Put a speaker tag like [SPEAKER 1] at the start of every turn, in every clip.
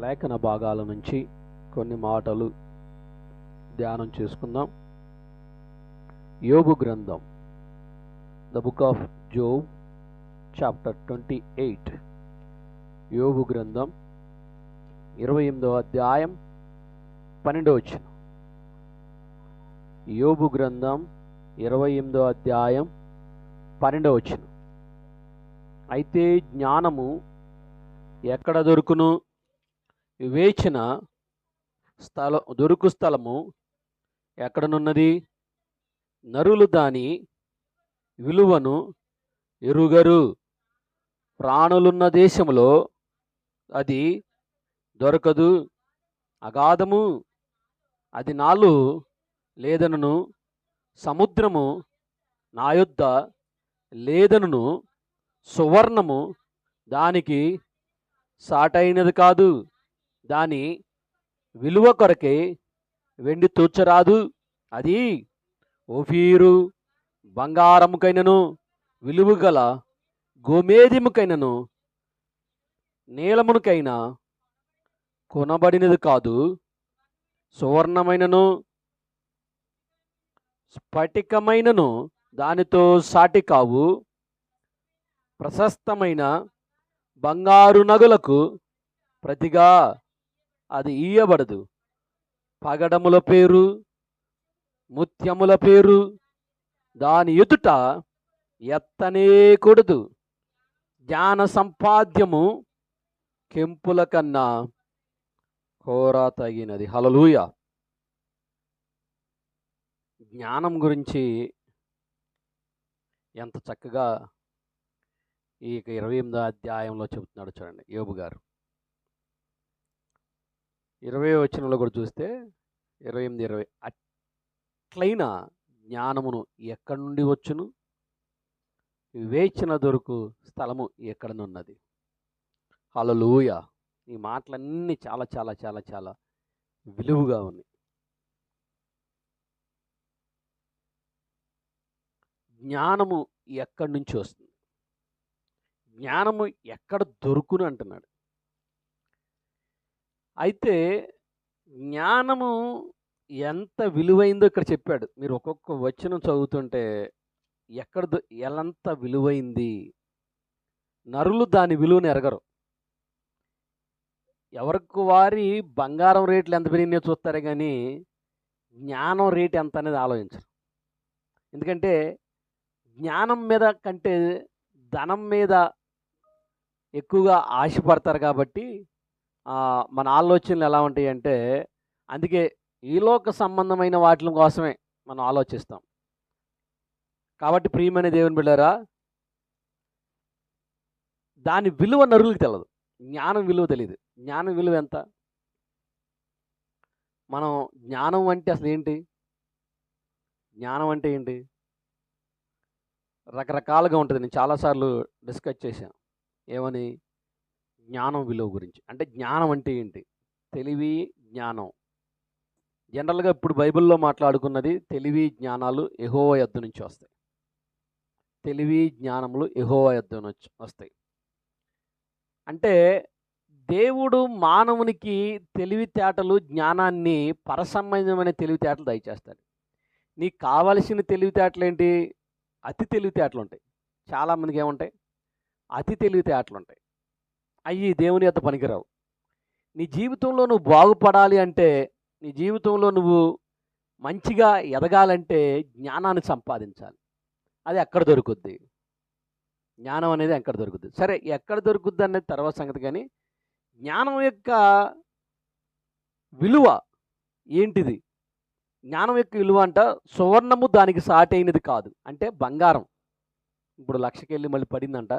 [SPEAKER 1] లేఖన భాగాల నుంచి కొన్ని మాటలు ధ్యానం చేసుకుందాం. యోగు గ్రంథం the book of Job chapter twenty eight. యోగు గ్రంథం ఇరవై ఎనిమిదవ అధ్యాయం పన్నెండవ వచ్చిన యోగు గ్రంథం ఇరవై ఎనిమిదవ అధ్యాయం పన్నెండవ వచ్చిన అయితే జ్ఞానము ఎక్కడ దొరుకును? వివేచన స్థలం దొరుకు స్థలము ఎక్కడనున్నది? నరులు దాని విలువను ఎరుగరు. ప్రాణులున్న దేశంలో అది దొరకదు. అగాధము అది నాలు లేదనను. సముద్రము నా యొద్ద లేదనును. సువర్ణము దానికి సాటైనది కాదు. దాని విలువ కొరకే వెండి తూచరాదు. అది ఓఫీరు బంగారముకైనను విలువ గల గోమేధిముకైనను నీలమునకైనా కొనబడినది కాదు. సువర్ణమైనను స్ఫటికమైనను దానితో సాటి కావు. ప్రశస్తమైన బంగారు నగులకు ప్రతిగా అది ఇయ్యబడదు. పగడముల పేరు ముత్యముల పేరు దాని ఎదుట ఎత్తనే కూడదు. జ్ఞాన సంపాద్యము కెంపుల కన్నా కోర తగినది హలలుయ జ్ఞానం గురించి ఎంత చక్కగా ఈ ఇరవై ఎనిమిదో అధ్యాయంలో చెబుతున్నాడు చూడండి. యోబు గారు. ఇరవై వచనంలో కూడా చూస్తే ఇరవై ఎనిమిది ఇరవై. అట్లైన జ్ఞానమును ఎక్కడి నుండి వచ్చును? వివేచన దొరుకు స్థలము ఎక్కడనున్నది? హలలుయ ఈ మాటలన్నీ చాలా చాలా చాలా చాలా విలువగా ఉన్నాయి. జ్ఞానము ఎక్కడి నుంచి వస్తుంది? జ్ఞానము ఎక్కడ దొరుకును అంటున్నాడు. అయితే జ్ఞానము ఎంత విలువైందో ఇక్కడ చెప్పాడు. మీరు ఒక్కొక్క వచనం చదువుతుంటే ఎక్కడ దొ- ఎలంత విలువైంది? నరులు దాని విలువను ఎరగరు. ఎవరికి వారి బంగారం రేట్లు ఎంత పెరిగినాయో చూస్తారే కానీ జ్ఞానం రేట్ ఎంత అనేది ఆలోచించరు. ఎందుకంటే జ్ఞానం మీద కంటే ధనం మీద ఎక్కువగా ఆశపడతారు కాబట్టి మన ఆలోచనలు ఎలా ఉంటాయి అంటే అందుకే ఈలోక సంబంధమైన వాటి కోసమే మనం ఆలోచిస్తాం. కాబట్టి ప్రియమైన దేవుని బిళ్ళారా దాని విలువ నరులకు తెలియదు జ్ఞానం విలువ తెలియదు జ్ఞానం విలువ ఎంత? మనం జ్ఞానం అంటే అసలు ఏంటి? జ్ఞానం అంటే ఏంటి? రకరకాలుగా ఉంటుంది. నేను చాలాసార్లు డిస్కస్ చేశాను. ఏమని? జ్ఞానం విలువ గురించి. అంటే జ్ఞానం అంటే ఏంటి? తెలివి జ్ఞానం. జనరల్గా ఇప్పుడు బైబిల్లో మాట్లాడుకున్నది తెలివి జ్ఞానాలు ఎహోవ యద్దు నుంచి వస్తాయి. తెలివి జ్ఞానములు ఎహోవ యద్దు నుంచి వస్తాయి. అంటే దేవుడు మానవునికి తెలివితేటలు జ్ఞానాన్ని పరసంబంధమైన తెలివితేటలు దయచేస్తాడు. నీకు కావలసిన తెలివితేటలు ఏంటి? అతి తెలివితేటలు ఉంటాయి. చాలామందికి ఏముంటాయి? అతి తెలివితేటలు ఉంటాయి. అవి దేవుని యొక్క పనికిరావు. నీ జీవితంలో నువ్వు బాగుపడాలి అంటే నీ జీవితంలో నువ్వు మంచిగా ఎదగాలంటే జ్ఞానాన్ని సంపాదించాలి. అది ఎక్కడ దొరుకుద్ది? జ్ఞానం అనేది ఎక్కడ దొరుకుద్ది? సరే ఎక్కడ దొరుకుద్ది అనేది తర్వాత సంగతి కానీ జ్ఞానం యొక్క విలువ ఏంటిది? జ్ఞానం యొక్క విలువ అంట సువర్ణము దానికి సాటైనది కాదు. అంటే బంగారం. ఇప్పుడు లక్షకెళ్ళి మళ్ళీ పడిందంట.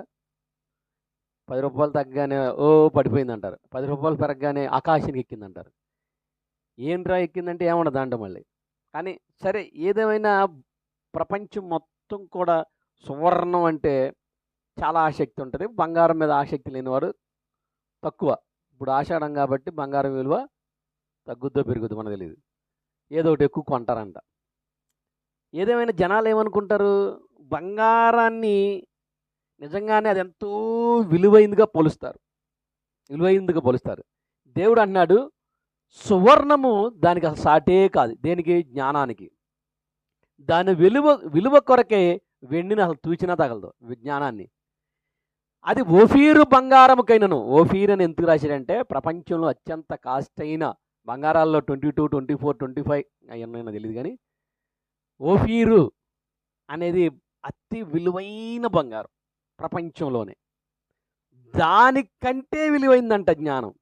[SPEAKER 1] పది రూపాయలు తగ్గగానే ఓ పడిపోయింది అంటారు పది రూపాయలు పెరగగానే ఆకాశానికి ఎక్కిందంటారు. ఏంట్రా ఎక్కిందంటే ఏమన్నా అంట మళ్ళీ. కానీ సరే ఏదేమైనా ప్రపంచం మొత్తం కూడా సువర్ణం అంటే చాలా ఆసక్తి ఉంటుంది. బంగారం మీద ఆసక్తి లేనివారు తక్కువ. ఇప్పుడు ఆషాఢం కాబట్టి బంగారం విలువ తగ్గుద్దో పెరుగుద్దో మనకు తెలియదు ఏదో ఒకటి ఎక్కువ కొంటారంట. ఏదేమైనా జనాలు ఏమనుకుంటారు? బంగారాన్ని నిజంగానే అది ఎంతో విలువైందిగా పోలుస్తారు. విలువైందిగా పోలుస్తారు. దేవుడు అన్నాడు సువర్ణము దానికి అసలు సాటే కాదు. దేనికి? జ్ఞానానికి. దాని విలువ విలువ కొరకే వెండిని అసలు తూచినా తగలదు విజ్ఞానాన్ని అది ఓఫీరు బంగారముకైనను. ఓఫీర్ అని ఎందుకు రాశాడంటే ప్రపంచంలో అత్యంత కాస్ట్ అయిన బంగారాల్లో twenty two twenty four twenty five అవన్నీ తెలియదు కానీ ఓఫీరు అనేది అతి విలువైన బంగారం. ప్రపంచంలోనే. దానికంటే విలువైందంట జ్ఞానం.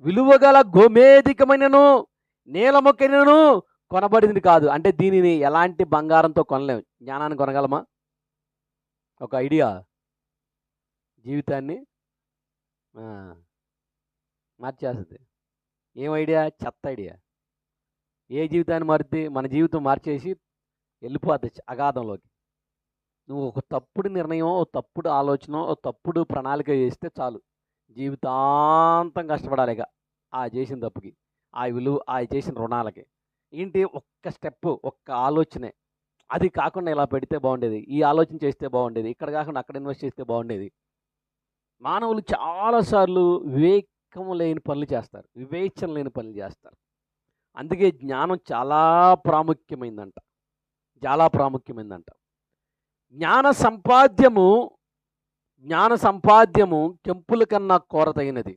[SPEAKER 1] విలువగల గోమేధికమైనను నీలముకైనను కొనబడింది కాదు. అంటే దీనిని ఎలాంటి బంగారంతో కొనలేము జ్ఞానాన్ని కొనగలమా? ఒక ఐడియా. జీవితాన్ని మార్చేస్తుంది. ఏం ఐడియా? చెత్త ఐడియా. ఏ జీవితాన్ని మారితే మన జీవితం మార్చేసి వెళ్ళిపోతుంది అగాధంలోకి. నువ్వు ఒక తప్పుడు నిర్ణయం ఒక తప్పుడు ఆలోచన ఓ తప్పుడు ప్రణాళిక చేస్తే చాలు. జీవితాంతం కష్టపడాలి ఇక ఆ చేసిన తప్పుకి ఆ విలువ ఆ చేసిన రుణాలకి. ఏంటి? ఒక్క స్టెప్ ఒక్క ఆలోచనే. అది కాకుండా ఇలా పెడితే బాగుండేది. ఈ ఆలోచన చేస్తే బాగుండేది. ఇక్కడ కాకుండా అక్కడ ఇన్వెస్ట్ చేస్తే బాగుండేది. మానవులు చాలాసార్లు వివేకం లేని పనులు చేస్తారు. వివేచన లేని పనులు చేస్తారు. అందుకే జ్ఞానం చాలా ప్రాముఖ్యమైందంట. చాలా ప్రాముఖ్యమైందంట. జ్ఞాన సంపాద్యము జ్ఞాన సంపాద్యము కెంపుల కన్నా కోరతగినది.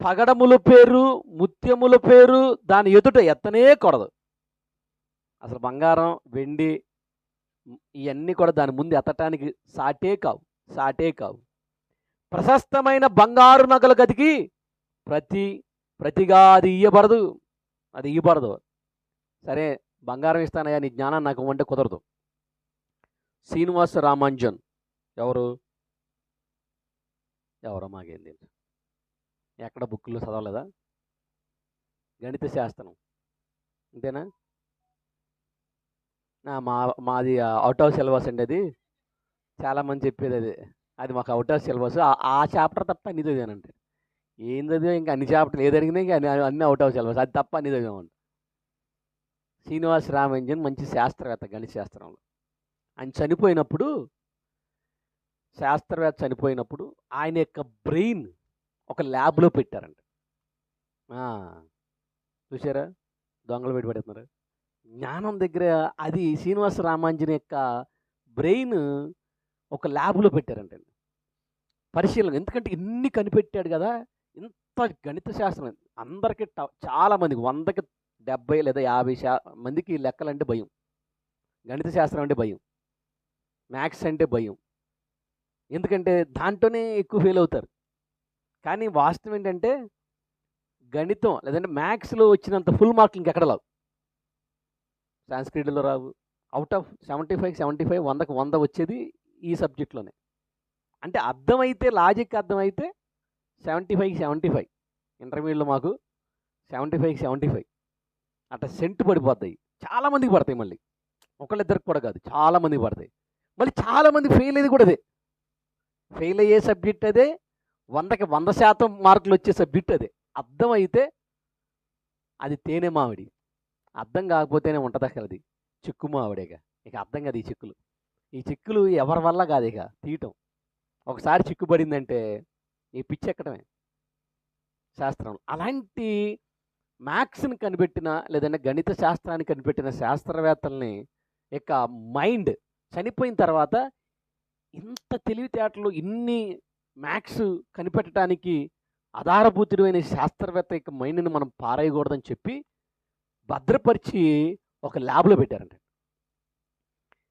[SPEAKER 1] పగడముల పేరు ముత్యముల పేరు దాని ఎదుట ఎత్తనే కొడదు. అసలు బంగారం వెండి ఇవన్నీ కూడా దాని ముందు ఎత్తటానికి సాటే కావు సాటే కావు. ప్రశస్తమైన బంగారు నగల గదికి ప్రతి ప్రతిగా అది ఇయ్యబడదు. అది ఇవ్వబడదు సరే బంగారం ఇస్తానయ్యా నీ జ్ఞానం నాకు వంటే కుదరదు. శ్రీనివాస రామాంజన్. ఎవరు? ఎవరో మాకేం ఎక్కడ బుక్లో చదవలేదా? గణిత శాస్త్రం. అంతేనా? మా మాది అవుట్ ఆఫ్ సిలబస్ అండి అది. చాలామంది చెప్పేది అది. అది మాకు అవుట్ ఆఫ్ సిలబస్. ఆ చాప్టర్ తప్ప అన్ని చదివానంటే ఏం చదివా? ఇంకా అన్ని చాప్టర్లు ఏది అడిగినా ఇంకా అన్ని అన్ని అవుట్ ఆఫ్ సిలబస్. అది తప్ప అన్ని చదివామంట శ్రీనివాస్ రామంజన్ మంచి శాస్త్రవేత్త గణిత శాస్త్రంలో. ఆయన చనిపోయినప్పుడు శాస్త్రవేత్త చనిపోయినప్పుడు ఆయన యొక్క బ్రెయిన్ ఒక ల్యాబ్లో పెట్టారంట. చూసారా దొంగలు పెట్టి జ్ఞానం దగ్గర అది శ్రీనివాస రామాంజన్ యొక్క బ్రెయిన్ ఒక ల్యాబ్లో పెట్టారంట పరిశీలన ఎందుకంటే ఇన్ని కనిపెట్టాడు కదా! ఇంత గణిత శాస్త్రం అందరికీ ట- చాలా మందికి వందకి డెబ్బై లేదా యాభై శా మందికి లెక్కలంటే భయం. గణిత శాస్త్రం అంటే భయం. మ్యాథ్స్ అంటే భయం. ఎందుకంటే దాంట్లోనే ఎక్కువ ఫెయిల్ అవుతారు. కానీ వాస్తవం ఏంటంటే గణితం లేదంటే మ్యాథ్స్లో వచ్చినంత ఫుల్ మార్కులు ఇంకెక్కడ రావు. సాంస్క్రిట్లో రావు. Out of seventy five seventy five వందకు వంద వచ్చేది ఈ సబ్జెక్ట్లోనే. అంటే అర్థమైతే లాజిక్ అర్థమైతే సెవెంటీ ఫైవ్ సెవెంటీ ఫైవ్. ఇంటర్మీడియట్లో మాకు సెవెంటీ ఫైవ్ సెవెంటీ ఫైవ్. అట్లా సెంట్ పడిపోతాయి. చాలామందికి పడతాయి మళ్ళీ. ఒకళ్ళిద్దరికి కూడా కాదు చాలామందికి పడతాయి. మళ్ళీ చాలామంది ఫెయిల్ అయ్యేది కూడా అదే. ఫెయిల్ అయ్యే సబ్జెక్ట్ అదే వందకి వంద శాతం మార్కులు వచ్చే సబ్జెక్ట్ అదే. అర్థమైతే అది తేనె మామిడి. అర్థం కాకపోతేనే ఉంటుంది అక్కడ అది చిక్కు మామిడేగా. ఇక అర్థం కాదు ఈ చిక్కులు. ఈ చిక్కులు ఎవరి వల్ల కాదు ఇక? తీయటం. ఒకసారి చిక్కు పడిందంటే ఈ పిచ్చి ఎక్కడమే శాస్త్రం. అలాంటి మ్యాథ్స్ని కనిపెట్టిన లేదంటే గణిత శాస్త్రాన్ని కనిపెట్టిన శాస్త్రవేత్తల్ని యొక్క మైండ్ చనిపోయిన తర్వాత ఇంత తెలివితేటలు ఇన్ని మ్యాథ్స్ కనిపెట్టడానికి ఆధారభూతుడైన శాస్త్రవేత్త యొక్క మైండ్ని మనం పారేయకూడదని చెప్పి భద్రపరిచి ఒక ల్యాబ్లో పెట్టారంట.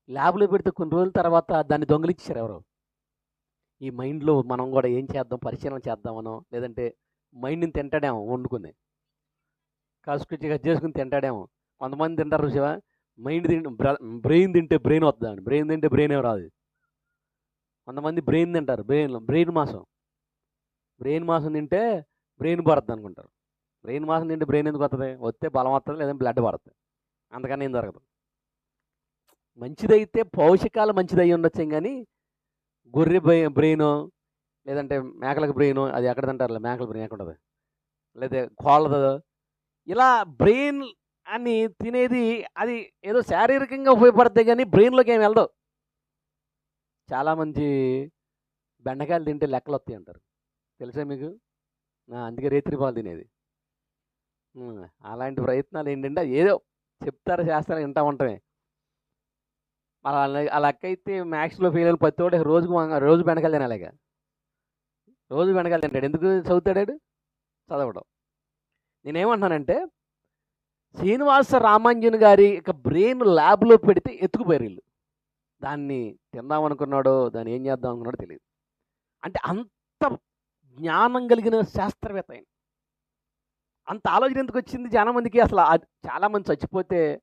[SPEAKER 1] ల్యాబ్లో పెడితే కొన్ని రోజుల తర్వాత దాన్ని దొంగలిచ్చారు ఎవరు. ఈ మైండ్లో మనం కూడా ఏం చేద్దాం పరిశీలన చేద్దామనో లేదంటే మైండ్ని తింటాడేమో వండుకుని. కాసుకొచ్చి కట్ చేసుకుని తింటాడేమో. కొంతమంది తింటారు శివ మైండ్ తింటే బ్రెయిన్ తింటే బ్రెయిన్ వస్తుందండి బ్రెయిన్ తింటే బ్రెయిన్ ఏం రాదు. కొంతమంది బ్రెయిన్ తింటారు. బ్రెయిన్ బ్రెయిన్ మాసం. బ్రెయిన్ మాసం తింటే బ్రెయిన్ పడుతుంది అనుకుంటారు. బ్రెయిన్ మాసం తింటే బ్రెయిన్ ఎందుకు వస్తుంది వస్తే బలం వస్తుంది లేదా బ్లడ్ పడుతుంది అంతకన్నా ఏం జరగదు. మంచిదైతే పౌషకాలు మంచిది అయ్యి కానీ గొర్రె బ్రెయిన్ లేదంటే మేకలకు బ్రెయిన్ అది ఎక్కడ తింటారు మేకల బ్రెయిన్ ఎక్కడ ఉంటుంది? లేదా కోళ్ళది ఇలా బ్రెయిన్ అని తినేది అది ఏదో శారీరకంగా ఉపయోగపడతాయి కానీ బ్రెయిన్లోకి ఏమి వెళ్ళదు. చాలామంది బెండకాయలు తింటే లెక్కలు వస్తాయి అంటారు. తెలుసా మీకు? అందుకే రేత్రి పాలు తినేది. అలాంటి ప్రయత్నాలు ఏంటంటే ఏదో చెప్తారు చేస్తారు వింటా ఉంటామే. అలా అలా అయితే మ్యాథ్స్లో ఫెయిల్ అయిన ప్రతి ఒక్కటి రోజుకు రోజు బెండకాయలు తినాలిగా రోజు బెండకాయలు తింటాడు. ఎందుకు చదువుతాడాడు చదవడం. నేనేమంటున్నానంటే శ్రీనివాస రామాంజన్ గారి ఇక బ్రెయిన్ ల్యాబ్లో పెడితే ఎత్తుకుపోయారు వీళ్ళు దాన్ని తిందామనుకున్నాడో దాన్ని ఏం చేద్దాం అనుకున్నాడో తెలియదు. అంటే అంత జ్ఞానం కలిగిన శాస్త్రవేత్త ఆయన. అంత ఆలోచన ఎందుకు వచ్చింది? చాలా మందికి అసలు చాలామంది చచ్చిపోతే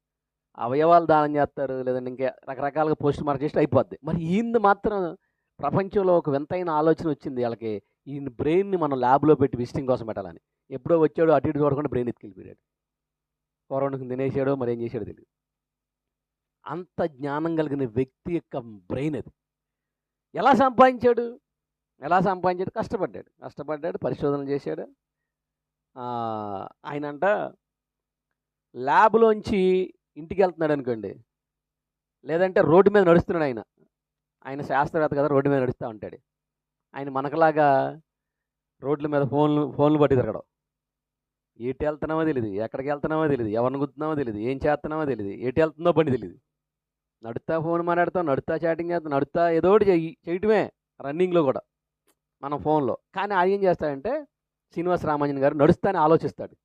[SPEAKER 1] అవయవాలు దానం చేస్తారు లేదంటే ఇంకా రకరకాలుగా పోస్ట్ మార్క్ చేసి అయిపోద్ది. మరి ఈయన మాత్రం ప్రపంచంలో ఒక వింతైన ఆలోచన వచ్చింది. వాళ్ళకి ఈయన బ్రెయిన్ని మనం ల్యాబ్లో పెట్టి విజిటింగ్ కోసం పెట్టాలని. ఎప్పుడో వచ్చాడు అటు ఇటు చూడకుండా బ్రెయిన్ ఎత్తుకెళ్ళిపోయాడు. కూరవడానికి తినేసాడో మరి ఏం చేశాడో తెలియదు అంత జ్ఞానం కలిగిన వ్యక్తి యొక్క బ్రెయిన్ అది. ఎలా సంపాదించాడు? ఎలా సంపాదించాడు? కష్టపడ్డాడు. కష్టపడ్డాడు పరిశోధన చేశాడు. ఆయన అంట ల్యాబ్లోంచి ఇంటికి వెళ్తున్నాడు అనుకోండి. లేదంటే రోడ్డు మీద నడుస్తున్నాడు ఆయన. ఆయన శాస్త్రవేత్త కదా రోడ్డు మీద నడుస్తూ ఉంటాడు. ఆయన మనకలాగా రోడ్ల మీద ఫోన్లు ఫోన్లు పట్టి తిరగడం. ఎటు వెళ్తున్నామో తెలియదు ఎక్కడికి వెళ్తున్నామో తెలియదు ఎవరిని గుర్తున్నామో తెలియదు ఏం చేస్తున్నామో తెలియదు ఎటు వెళ్తుందో పని తెలియదు నడుతా ఫోన్ మాట్లాడతాం నడుస్తా చాటింగ్ చేస్తాం నడుతా ఏదో ఒకటి చెయ్యి చేయటమే రన్నింగ్లో కూడా మన ఫోన్లో. కానీ అది ఏం చేస్తాడంటే శ్రీనివాస రామాంజన్ గారు నడుస్తానే ఆలోచిస్తాడు.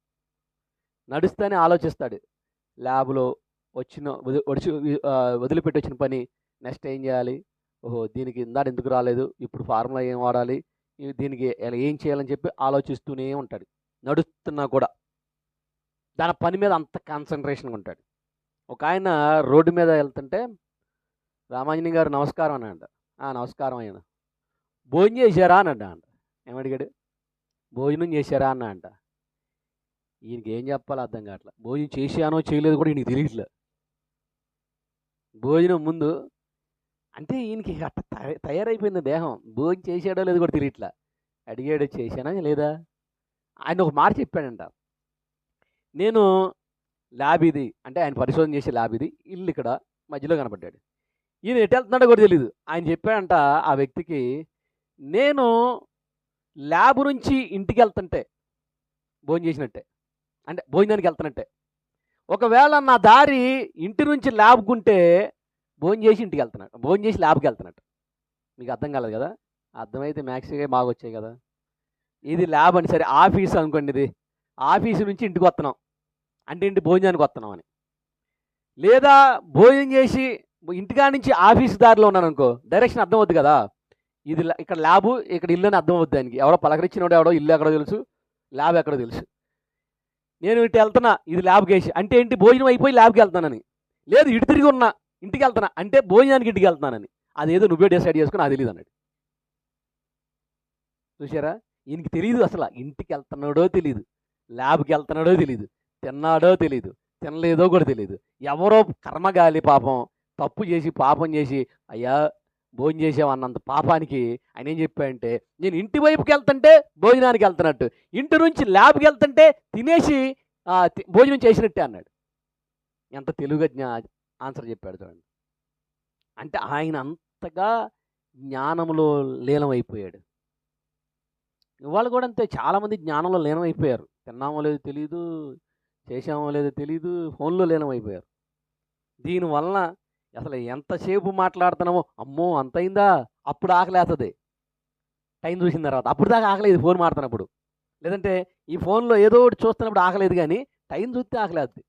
[SPEAKER 1] నడుస్తానే ఆలోచిస్తాడు. ల్యాబ్లో వచ్చిన వది- వడిచి వదిలిపెట్టి వచ్చిన పని నెక్స్ట్ ఏం చేయాలి? ఓహో దీనికి ఇందాడు ఎందుకు రాలేదు? ఇప్పుడు ఫార్ములా ఏం వాడాలి? దీనికి ఎలా ఏం చేయాలని చెప్పి ఆలోచిస్తూనే ఉంటాడు. నడుస్తున్నా కూడా దాని పని మీద అంత కాన్సన్ట్రేషన్గా ఉంటాడు. ఒక ఆయన రోడ్డు మీద వెళ్తుంటే రామాంజని గారు నమస్కారం అన్నాడు అంట. నమస్కారం అయ్యాను. భోజనం చేశారా? అని అంట. ఏమడిగాడు భోజనం చేశారా? అన్న అంట. ఈయనకి ఏం చెప్పాలో అర్థం కావట్లే. భోజనం చేశానో చేయలేదు కూడా ఈయనకి తెలియట్లే. భోజనం ముందు అంటే ఈయనకి అట్ట తయ- తయారైపోయింది దేహం. భోజనం చేశాడో లేదో కూడా తెలియట్లే. అడిగాడు చేశానా లేదా? ఆయన ఒక మాట చెప్పాడంట. నేను ల్యాబ్ ఇది అంటే ఆయన పరిశోధన చేసే ల్యాబ్ ఇది ఇల్లు ఇక్కడ మధ్యలో కనపడ్డాడు. ఈయన ఎటు వెళ్తున్నాడో కూడా తెలియదు ఆయన చెప్పాడంట ఆ వ్యక్తికి నేను ల్యాబ్ నుంచి ఇంటికి వెళ్తుంటే భోజనం చేసినట్టే అంటే భోజనానికి వెళ్తున్నట్టే. ఒకవేళ నా దారి ఇంటి నుంచి ల్యాబ్కుంటే భోజనం చేసి ఇంటికి వెళ్తున్నాడు భోజనం చేసి ల్యాబ్కి వెళ్తున్నట్టు. మీకు అర్థం కాలేదు కదా? అర్థమైతే మ్యాక్స్గా బాగా వచ్చాయి కదా? ఇది ల్యాబ్ అని. సరే ఆఫీస్ అనుకోండి ఇది. ఆఫీసు నుంచి ఇంటికి వస్తున్నాం. అంటే ఇంటి భోజనానికి వస్తున్నాం అని. లేదా భోజనం చేసి ఇంటికా నుంచి ఆఫీస్ దారిలో ఉన్నాను అనుకో డైరెక్షన్ అర్థమవుద్ది కదా. ఇది ఇక్కడ ల్యాబు ఇక్కడ ఇల్లు అని అర్థమవుద్ది దానికి. ఎవరో పలకరించినోడు ఎవడో ఇల్లు ఎక్కడో తెలుసు ల్యాబ్ ఎక్కడో తెలుసు. నేను ఇటు వెళ్తున్నా ఇది ల్యాబ్కి వేసి అంటే ఏంటి? భోజనం అయిపోయి ల్యాబ్కి వెళ్తానని లేదు ఇటు తిరిగి ఉన్నా ఇంటికి వెళ్తానా అంటే భోజనానికి ఇంటికి వెళ్తున్నానని. అదేదో నువ్వే డిసైడ్ చేసుకుని అది తెలియదు అన్నాడు. చూసారా ఈయనకి తెలియదు అసలు. ఇంటికి వెళ్తున్నాడో తెలియదు ల్యాబ్కి వెళ్తున్నాడో తెలియదు తిన్నాడో తెలియదు తినలేదో కూడా తెలియదు ఎవరో కర్మగాలి పాపం తప్పు చేసి పాపం చేసి అయ్యా భోజనం చేసావు అన్నంత పాపానికి ఆయన ఏం చెప్పాడంటే నేను ఇంటి వైపుకి వెళ్తుంటే భోజనానికి వెళ్తున్నట్టు ఇంటి నుంచి ల్యాబ్కి వెళ్తుంటే తినేసి భోజనం చేసినట్టే అన్నాడు. ఎంత తెలుగు జ్ఞా ఆన్సర్ చెప్పాడు చూడండి. అంటే ఆయన అంతగా జ్ఞానంలో లీనమైపోయాడు. ఇవాళ కూడా అంతే. చాలామంది జ్ఞానంలో లీనమైపోయారు. తిన్నామో లేదో తెలియదు చేసామో లేదో తెలియదు ఫోన్లో లీనమైపోయారు. దీనివలన అసలు ఎంతసేపు మాట్లాడుతున్నామో అమ్మో అంతైందా అప్పుడు ఆకలేస్తుంది టైం చూసిన తర్వాత. అప్పుడు దాకా ఆకలేదు ఫోన్ మాడుతున్నప్పుడు లేదంటే ఈ ఫోన్లో ఏదో ఒకటి చూస్తున్నప్పుడు ఆకలేదు కానీ టైం చూస్తే ఆకలేద్ది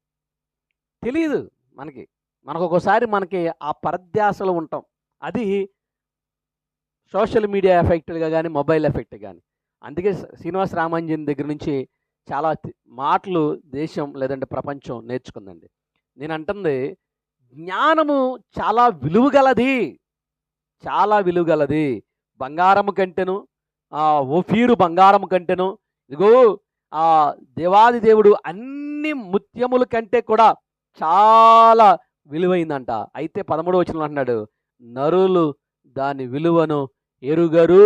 [SPEAKER 1] తెలియదు మనకి. మనకు ఒక్కోసారి మనకి ఆ పరధ్యాసలో ఉంటాం. అది సోషల్ మీడియా ఎఫెక్ట్గా కానీ మొబైల్ ఎఫెక్ట్ కానీ అందుకే శ్రీనివాస రామాంజన్ దగ్గర నుంచి చాలా మాటలు దేశం లేదంటే ప్రపంచం నేర్చుకుందండి. నేను అంటుంది జ్ఞానము చాలా విలువగలది. చాలా విలువగలది. బంగారము కంటెను ఆ ఓఫీరు బంగారము కంటెను ఇదిగో ఆ దేవాది దేవుడు అన్ని ముత్యముల కంటే కూడా చాలా విలువైందంట. అయితే పదమూడు వచ్చిన అంటున్నాడు నరులు దాని విలువను ఎరుగరు.